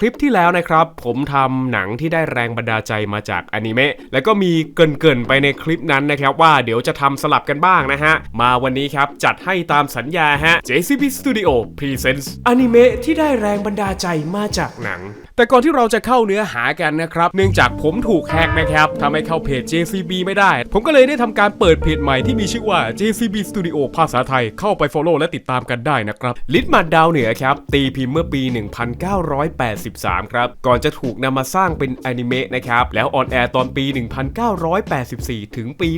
คลิปที่แล้วนะครับ ผมทำหนังที่ได้แรงบันดาลใจมาจากอนิเมะแล้วก็มีเกินๆไปในคลิปนั้นนะครับ ว่าเดี๋ยวจะทำสลับกันบ้างนะฮะ มาวันนี้ครับ จัดให้ตามสัญญาฮะ JCP Studio Presents อนิเมะที่ได้แรงบันดาลใจมาจากหนัง แต่ก่อนที่เราจะเข้าเนื้อหากันนะครับ เนื่องจากผมถูกแฮกนะครับทำให้เข้าเพจ JCB ไม่ได้ ผมก็เลยได้ทำการเปิดเพจใหม่ที่มีชื่อว่า JCB Studio ภาษาไทยเข้าไป Follow และติดตามกันได้นะครับ ลิทมัดดาวเหนือครับ ตีพิมพ์เมื่อปี 1983 ครับ ก่อนจะถูกนำมาสร้างเป็นอนิเมะนะครับ แล้วออนแอร์ตอนปี 1984 ถึงปี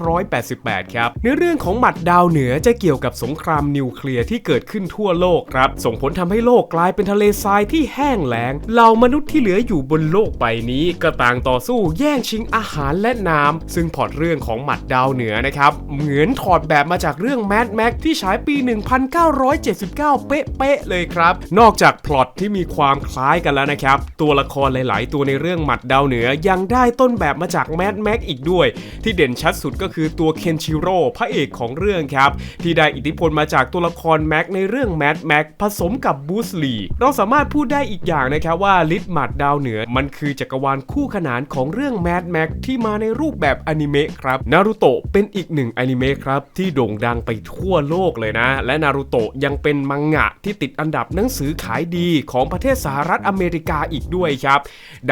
1988 ครับเนื้อเรื่องของหมัดดาวเหนือจะเกี่ยวกับสงครามนิวเคลียร์ที่เกิดขึ้นทั่วโลกครับ ส่งผลทำให้โลกกลายเป็นทะเลทรายที่แห้งแล้งเหล่ามนุษย์ที่เหลืออยู่บนโลกใบนี้ก็ต่างต่อสู้แย่งชิงอาหารและน้ำซึ่งพอตเรื่องของหมัดดาวเหนือนะครับ เหมือนถอดแบบมาจากเรื่องแม d แม็กที่ฉายปี 1979 เป๊ะๆเลยครับ นอกจากพล็อตที่มีความคล้ายกันแล้วนะครับ ตัวละครหลาย ๆ ตัวในเรื่องหมัดดาวเหนือยังได้ต้นแบบมาจากแม d แม็กอีกด้วย ที่เด่นชัดสุดก็คือตัวเคนชิโร่พระเอกของเรื่องครับ ที่ได้อิทธิพลมาจากตัวละครแม็กในเรื่องแม d แม็กผสมกับบูสลีเราสามารถพูดได้อีกอย่างนะครับว่าลิทหมัดดาวเหนือ มันคือจักรวาลคู่ขนานของเรื่องแม d แม็กที่มาในรูปแบบอนิเมะครับนารูโตะเป็นอีกหนึ่งอนิเมะครับที่โด่งดังไปทั่วโลกเลยนะ และนารูโตะยังเป็นมังงะที่ติดอันดับหนังสือขายดีของประเทศสหรัฐอเมริกาอีกด้วยครับ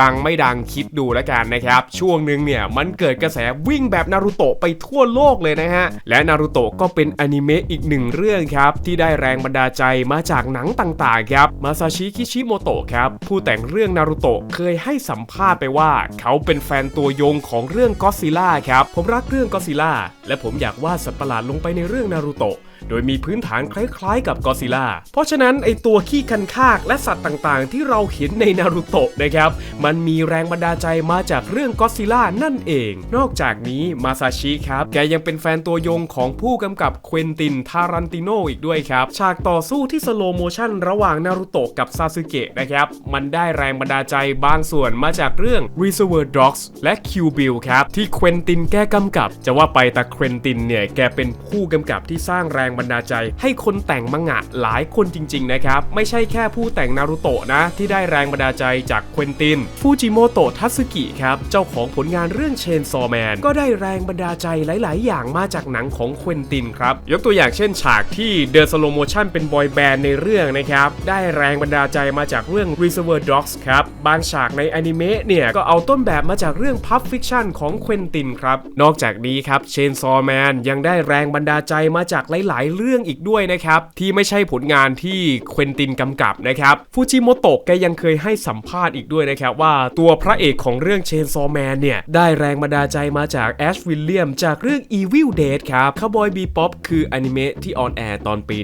ดังไม่ดังคิดดูแล้วกันนะครับ ช่วงหนึ่งเนี่ยมันเกิดกระแสวิ่งแบบนารูโตะไปทั่วโลกเลยนะฮะ และนารูโตะก็เป็นอนิเมะอีกหนึ่งเรื่องครับ ที่ได้แรงบันดาลใจมาจากหนังต่างๆครับ มาซาชิ คิชิโมโตะครับผู้แต่งเรื่องนารูโตะเคยให้สัมภาษณ์ไปว่า เขาเป็นแฟนตัวยงของเรื่องก็ซิล่าครับ ผมรักเรื่องก็ซิล่าและผมอยากวาดสัตว์ประหลาดลงไปในเรื่องนารูโตะ โดยมีพื้นฐานคล้ายๆ กับกอซิล่า เพราะฉะนั้นไอตัวขี้คันคากและสัตว์ต่างๆ ที่เราเห็นในนารูโตะนะครับ มันมีแรงบันดาลใจมาจากเรื่องกอซิล่านั่นเอง นอกจากนี้มาซาชิครับ แกยังเป็นแฟนตัวยงของผู้กำกับเควินตินทารันติโนอีกด้วยครับ ฉากต่อสู้ที่สโลโมชั่นระหว่างนารูโตะกับซาสึเกะนะครับ มันได้แรงบันดาลใจบางส่วนมาจากเรื่อง Reservoir Dogs และ Q Bill ครับ ที่เควินตินแกกำกับ จะว่าไปแต่เควินตินเนี่ยแกเป็นผู้กำกับที่สร้างแรงงบันดาลใจ ให้คนแต่งมังงะหลายคนจริง ๆ นะครับ ไม่ใช่แค่ผู้แต่งนารูโตะนะ ที่ได้แรงบันดาลใจจากเควินตินฟูจิโมโตะทัสึกิครับ เจ้าของผลงานเรื่องเชนซอแมนก็ได้แรงบันดาลใจหลาย ๆ อย่างมาจากหนังของเควินตินครับ ยกตัวอย่างเช่นฉากที่เดินสโลโมชั่นเป็นบอยแบนด์ในเรื่องนะครับได้แรงบันดาลใจมาจากเรื่อง Reservoir Dogs ครับบางฉากในอนิเมะเนี่ยก็เอาต้นแบบมาจากเรื่อง Pulp Fiction ของเควินตินครับนอกจากนี้ครับเชนซอแมนยังได้แรงบันดาลใจมาจากหลายๆเรื่องอีกด้วยนะครับ ที่ไม่ใช่ผลงานที่เควินตินกำกับนะครับฟูจิโมโตะแกยังเคยให้สัมภาษณ์อีกด้วยนะครับว่าตัวพระเอกของเรื่องเชนซอแมนเนี่ย ได้แรงบันดาลใจมาจากแอชวิลเลียมจากเรื่อง Evil Dead ครับคาร์บอยบีป๊อปคืออนิเมะที่ออนแอร์ตอนปี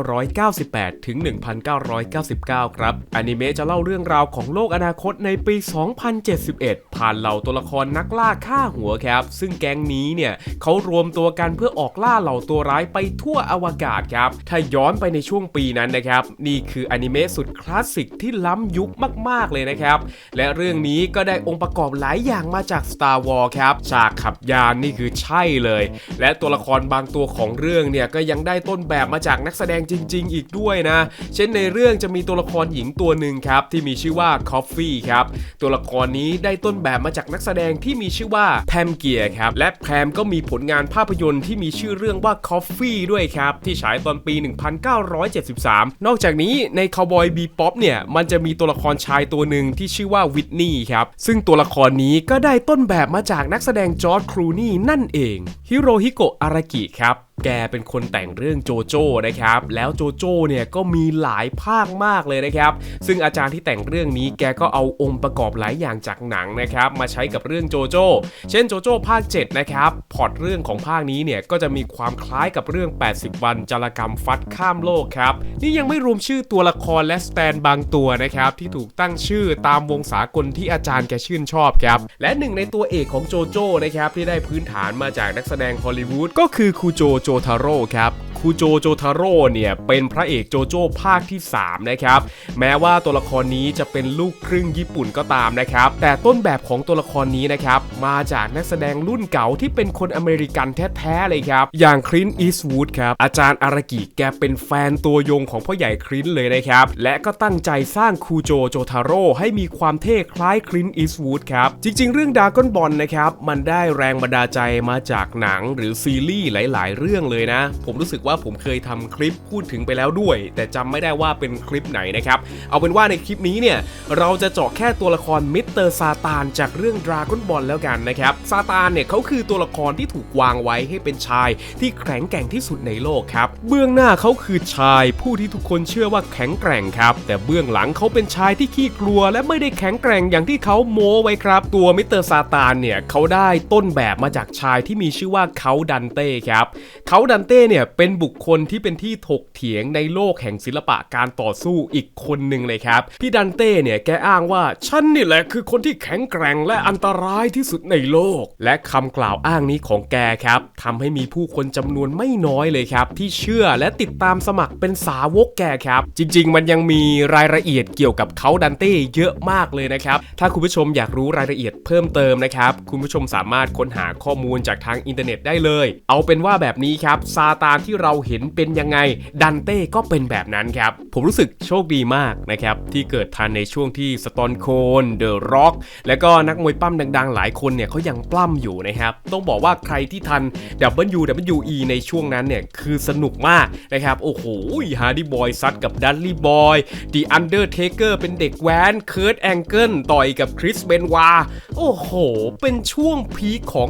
1998 ถึง 1999 ครับอนิเมะจะเล่าเรื่องราวของโลกอนาคตในปี 2071 ผ่านเหล่าตัวละครนักล่าฆ่าหัวครับ ซึ่งแก๊งนี้เนี่ยเขารวมตัวกันเพื่อออกล่าเหล่าตัวร้ายไปทั่วอวกาศครับ ถ้าย้อนไปในช่วงปีนั้นนะครับ นี่คืออนิเมะสุดคลาสสิกที่ล้ำยุคมาก ๆ เลยนะครับ และเรื่องนี้ก็ได้องค์ประกอบหลายอย่างมาจาก Star Wars ครับ ฉากขับยานนี่คือใช่เลย และตัวละครบางตัวของเรื่องเนี่ยก็ยังได้ต้นแบบมาจากนักแสดงจริง ๆ อีกด้วยนะ เช่นในเรื่องจะมีตัวละครหญิงตัวหนึ่งครับที่มีชื่อว่าคอฟฟี่ครับ ตัวละครนี้ได้ต้นแบบมาจากนักแสดงที่มีชื่อว่าแพมเกียร์ครับ และแพมก็มีผลงานภาพยนตร์ที่มีชื่อเรื่องว่า Coffee ด้วยครับ ที่ฉายตอนปี 1973 นอกจากนี้ใน Cowboy Bebop เนี่ย มันจะมีตัวละครชายตัวหนึ่งที่ชื่อว่าวิทนี่ครับ ซึ่งตัวละครนี้ก็ได้ต้นแบบมาจากนักแสดงจอร์ดครูนี่นั่นเองฮิโรฮิโกะอารากิครับ แกเป็นคนแต่งเรื่องโจโจ้นะครับ แล้วโจโจ้เนี่ยก็มีหลายภาคมากเลยนะครับ ซึ่งอาจารย์ที่แต่งเรื่องนี้แกก็เอาองค์ประกอบหลายอย่างจากหนังนะครับมาใช้กับเรื่องโจโจ้ เช่นโจโจ้ภาค 7 นะครับพล็อตเรื่องของภาคนี้เนี่ยก็จะมีความคล้ายกับเรื่อง 80 วันจารกรรมฟัดข้ามโลกครับ นี่ยังไม่รวมชื่อตัวละครและสแตนบางตัวนะครับที่ถูกตั้งชื่อตามวงสากลที่อาจารย์แกชื่นชอบครับและหนึ่งในตัวเอกของโจโจ้นะครับที่ได้พื้นฐานมาจากนักแสดงฮอลลีวูดก็คือครูโจโจจทาโร่ครับคูโจโจทาโร่เนี่ยเป็นพระเอกโจโจ้ภาคที่ 3 นะครับ แม้ว่าตัวละครนี้จะเป็นลูกครึ่งญี่ปุ่นก็ตามนะครับ แต่ต้นแบบของตัวละครนี้นะครับ มาจากนักแสดงรุ่นเก่าที่เป็นคนอเมริกันแท้ๆเลยครับ อย่างคลินอีสวูดครับ อาจารย์อารากิแกเป็นแฟนตัวยงของพ่อใหญ่คลินเลยนะครับ และก็ตั้งใจสร้างคูโจโจทาโร่ให้มีความเท่คล้ายคลินอีสวูดครับจริง ๆ เรื่องดาก้อนบอลนะครับมันได้แรงบันดาลใจมาจากหนังหรือซีรีส์หลาย ๆ เรื่องเลยนะ ผมรู้สึกว่าผมเคยทำคลิปพูดถึงไปแล้วด้วย แต่จำไม่ได้ว่าเป็นคลิปไหนนะครับ เอาเป็นว่าในคลิปนี้เนี่ยเราจะเจาะแค่ตัวละครมิสเตอร์ซาตานจากเรื่องดราก้อนบอลแล้วกันนะครับซาตานเนี่ยเขาคือตัวละครที่ถูกวางไว้ให้เป็นชาย ที่แข็งแกร่งที่สุดในโลกครับเบื้องหน้าเขาคือชาย ผู้ที่ทุกคนเชื่อว่าแข็งแกร่งครับ แต่เบื้องหลังเขาเป็นชายที่ขี้กลัว และไม่ได้แข็งแกร่งอย่างที่เขาโม้ไว้ครับ ตัวมิสเตอร์ซาตานเนี่ยเขาได้ต้นแบบมาจากชายที่มีชื่อว่าเขาดันเต้ครับเขาดันเต้เนี่ยเป็นบุคคลที่เป็นที่ถกเถียงในโลกแห่งศิลปะการต่อสู้อีกคนหนึ่งเลยครับ พี่ดันเต้เนี่ยแกอ้างว่า ฉันนี่แหละคือคนที่แข็งแกร่งและอันตรายที่สุดในโลก และคำกล่าวอ้างนี้ของแกครับทำให้มีผู้คนจำนวนไม่น้อยเลยครับ ที่เชื่อและติดตามสมัครเป็นสาวกแกครับ จริง ๆ มันยังมีรายละเอียดเกี่ยวกับเขาดันเต้เยอะมากเลยนะครับ ถ้าคุณผู้ชมอยากรู้รายละเอียดเพิ่มเติมนะครับคุณผู้ชมสามารถค้นหาข้อมูลจากทางอินเทอร์เน็ตได้เลย เอาเป็นว่าแบบนี้ครับซาตานที่เราเห็นเป็นยังไงดันเต้ก็เป็นแบบนั้นครับ ผมรู้สึกโชคดีมากนะครับ ที่เกิดทันในช่วงที่สตอนโคนเดอะร็อกและก็นักมวยปั้มดังๆ หลายคนเนี่ยเขายังปล้ำอยู่นะครับ ต้องบอกว่าใครที่ทัน WWE ในช่วงนั้นเนี่ย คือสนุกมากนะครับ โอ้โหฮาร์ดี้บอยซัดกับดัลลี่บอยดีอันเดอร์เทเกอร์เป็นเด็กแว้นเคิร์ตแองเกิลต่อยกับคริสเบนวาโอ้โห เป็นช่วงพีคของ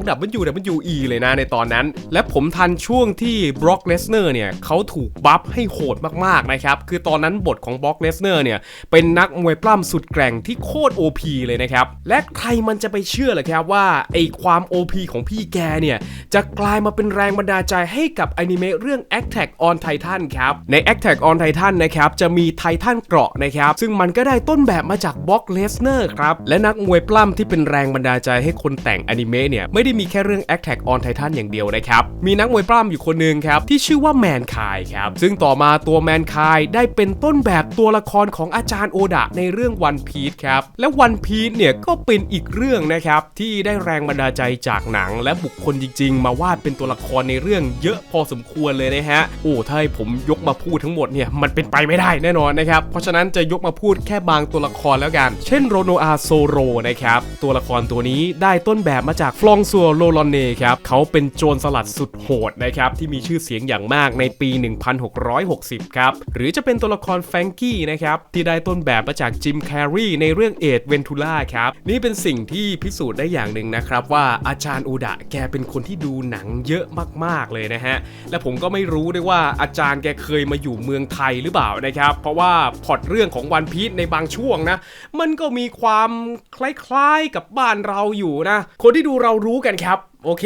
WWE เลยนะในตอนนั้น และผมทันช่วงงที่บล็อกเลสเนอร์เนี่ยเขาถูกบัฟให้โหดมากๆนะครับ คือตอนนั้นบทของบล็อกเลสเนอร์เนี่ยเป็นนักมวยปล้ำสุดแกร่งที่โคตร OP เลยนะครับ และใครมันจะไปเชื่อล่ะครับว่าไอความ OP ของพี่แกเนี่ยจะกลายมาเป็นแรงบันดาลใจให้กับอนิเมะเรื่อง Attack on Titan ครับ ใน Attack on Titan นะครับจะมีไททันเกราะนะครับ ซึ่งมันก็ได้ต้นแบบมาจากบล็อกเลสเนอร์ครับ และนักมวยปล้ำที่เป็นแรงบันดาลใจให้คนแต่งอนิเมะเนี่ยไม่ได้มีแค่เรื่อง Attack on Titan อย่างเดียวนะครับมีนักมวยปล้ำอยู่คนหนึ่งครับที่ชื่อว่าแมนคายครับซึ่งต่อมาตัวแมนคายได้เป็นต้นแบบตัวละครของอาจารย์โอดะในเรื่องวันพีชครับและวันพีชเนี่ยก็เป็นอีกเรื่องนะครับที่ได้แรงบันดาลใจจากหนัง และบุคคลจริง ๆ มาวาดเป็นตัวละครในเรื่องเยอะพอสมควรเลยนะฮะโอ้ถ้าให้ผมยกมาพูดทั้งหมดเนี่ยมันเป็นไปไม่ได้แน่นอนนะครับเพราะฉะนั้นจะยกมาพูดแค่บางตัวละครแล้วกัน เช่นโรโนอาโซโรนะครับตัวละครตัวนี้ได้ต้นแบบมาจากฟลองซัวโลลอนเน่ครับเขาเป็นโจรสลัดสุดโหดนะครับที่มีชื่อเสียงอย่างมากในปี 1660 ครับ หรือจะเป็นตัวละครแฟงกี้นะครับที่ได้ต้นแบบมาจากจิมแคร์รีในเรื่องเอ็ดเวนทูล่าครับนี่เป็นสิ่งที่พิสูจน์ได้อย่างหนึ่งนะครับว่าอาจารย์อูดะแกเป็นคนที่ดูหนังเยอะมากๆเลยนะฮะและผมก็ไม่รู้ด้วยว่าอาจารย์แกเคยมาอยู่เมืองไทยหรือเปล่านะครับเพราะว่าพอตเรื่องของวันพีชในบางช่วงนะมันก็มีความคล้ายๆกับบ้านเราอยู่นะ คนที่ดูเรารู้กันครับ โอเค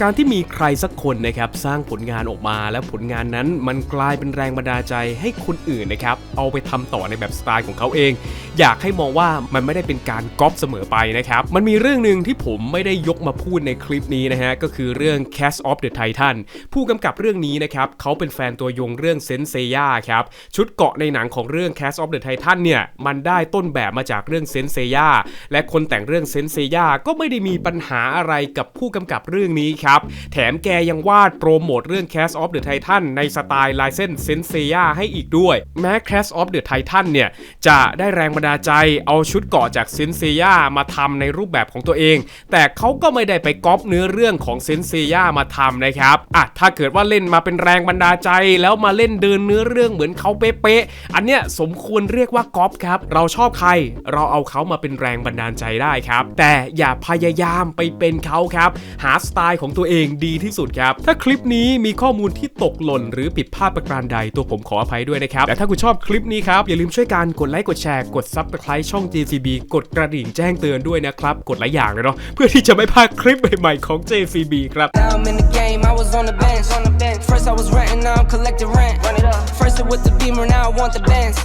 การที่มีใครสักคนนะครับสร้างผลงานออกมาแล้วผลงานนั้นมันกลายเป็นแรงบันดาลใจให้คนอื่นนะครับเอาไปทำต่อในแบบสไตล์ของเขาเอง อยากให้มองว่ามันไม่ได้เป็นการก๊อปเสมอไปนะครับมันมีเรื่องหนึ่งที่ผมไม่ได้ยกมาพูดในคลิปนี้นะฮะก็คือเรื่อง Cast of the Titan ผู้กำกับเรื่องนี้นะครับเขาเป็นแฟนตัวยงเรื่องเซนเซย่าครับชุดเกาะในหนังของเรื่อง Cast of the Titan เนี่ยมันได้ต้นแบบมาจากเรื่องเซนเซย่าและคนแต่งเรื่องเซนเซย่าก็ไม่ได้มีปัญหาอะไรกับผู้กำกับเรื่องนี้ครับ แถมแกยังวาดโปรโมทเรื่อง Cast of the Titan ในสไตล์ลายเส้นเซนเซียให้อีกด้วย แม้ Cast of the Titan เนี่ย จะได้แรงบันดาลใจเอาชุดเกาะจากเซนเซียมาทำในรูปแบบของตัวเอง แต่เขาก็ไม่ได้ไปก๊อปเนื้อเรื่องของเซนเซียมาทำนะครับอะถ้าเกิดว่าเล่นมาเป็นแรงบันดาลใจ แล้วมาเล่นเดินเนื้อเรื่องเหมือนเขาเป๊ะๆอันเนี้ยสมควรเรียกว่าก๊อปครับ เราชอบใคร เราเอาเขามาเป็นแรงบันดาลใจได้ครับ แต่อย่าพยายามไปเป็นเขาครับ หาสไตล์ของตัวเองดีที่สุดครับ ถ้าคลิปนี้มีข้อมูลที่ตกหล่น หรือผิดพลาดประการใดตัวผมขออภัยด้วยนะครับแต่ถ้าคุณชอบคลิปนี้ครับ อย่าลืมช่วยกันกดไลค์กดแชร์กด Subscribe ช่อง JCB กดกระดิ่งแจ้งเตือนด้วยนะครับ กดหลายอย่างเลยเนาะเพื่อที่จะไม่พลาดคลิปใหม่ๆของ JCB ครับ Now I'm in the game, I was on the bench. On the bench. First I was renting, now I'm collecting rent. Run it up. First it was the beamer, now I want the bands.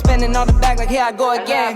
Spending all the bag like here I go again.